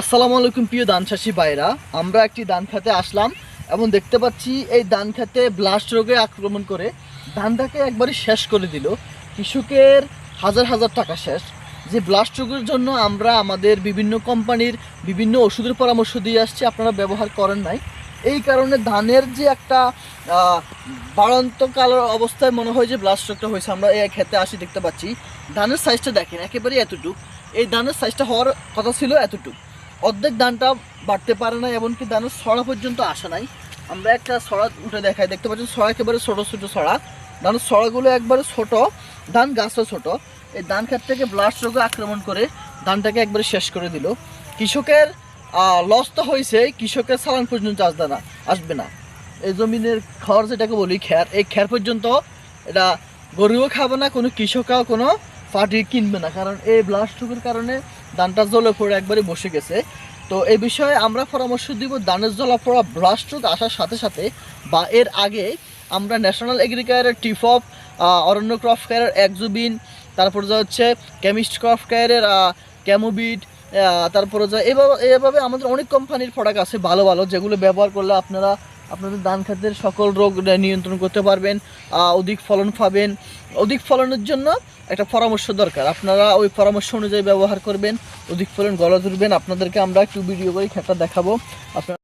আসসালামু আলাইকুম প্রিয় চাষি ভাইরা। আমরা একটি ধান খেতে আসলাম এবং দেখতে পাচ্ছি এই ধান খেতে ব্লাস্ট রোগে আক্রমণ করে। ধানটাকে একবারই শেষ করে দিল। কৃষকের হাজার হাজার টাকা শেষ। যে ব্লাস্ট রোগের জন্য আমরা আমাদের বিভিন্ন কোম্পানির বিভিন্ন ওষুধের পরামর্শ দিয়ে আসছি, আপনারা ব্যবহার করেন নাই। এই কারণে ধানের যে একটা বাড়ন্তকাল অবস্থায় মনে হয় যে ব্লাস্ট রোগটা হয়েছে, আমরা এই খেতে আসি দেখতে পাচ্ছি। ধানের সাইজটা দেখেন একেবারে এতটুকু। এই ধানের সাইজটা হওয়ার কথা ছিল এতটুকু। অর্ধেক ধানটা বাড়তে পারে না, এমনকি ধানের সড়া পর্যন্ত আসে নাই। আমরা একটা ছড়া উঠে দেখাই, দেখতে পাচ্ছেন সড়া একেবারে ছোটো ছোটো সড়া। ধানের সড়াগুলো একবারে ছোট, ধান গাছও ছোট। এই ধান ক্ষেত থেকে ব্লাস্ট রোগে আক্রমণ করে ধানটাকে একবারে শেষ করে দিল। কৃষকের লস তো হয়েছে কৃষকের সালান পর্যন্ত আসবে না আসবে না। এই জমিনের খড় যেটাকে বলি খ্যার এই খ্যার পর্যন্ত এটা গরুও খাবে না, কোনো কৃষকও কোনো পার্টি কিনবে না, কারণ এই ব্লাস্ট রোগের কারণে ধানটা জলে পড়ে একবারে বসে গেছে। তো এই বিষয়ে আমরা পরামর্শ দিব ধানের জলা পড়া ব্লাস্ট রোগ আসার সাথে সাথে বা এর আগে আমরা ন্যাশনাল এগ্রিকালের টিফপ অরণ্য ক্রফ কেয়ারের একজুবিন, তারপর যা হচ্ছে কেমিস্ট ক্রফ কেয়ারের ক্যামোবিট তারপরে যা এভাবে এভাবে আমাদের অনেক কোম্পানির প্রোডাক্ট আছে ভালো ভালো, যেগুলো ব্যবহার করলে আপনারা আপনাদের ধান খাতের সকল রোগ নিয়ন্ত্রণ করতে পারবেন অধিক ফলন পাবেন। অধিক ফলনের জন্য একটা পরামর্শ দরকার। আপনারা ওই পরামর্শ অনুযায়ী ব্যবহার করবেন, অধিক ফলন গলা ধরবেন। আপনাদেরকে আমরা একটু ভিডিও করে খেতা দেখাবো। আপনারা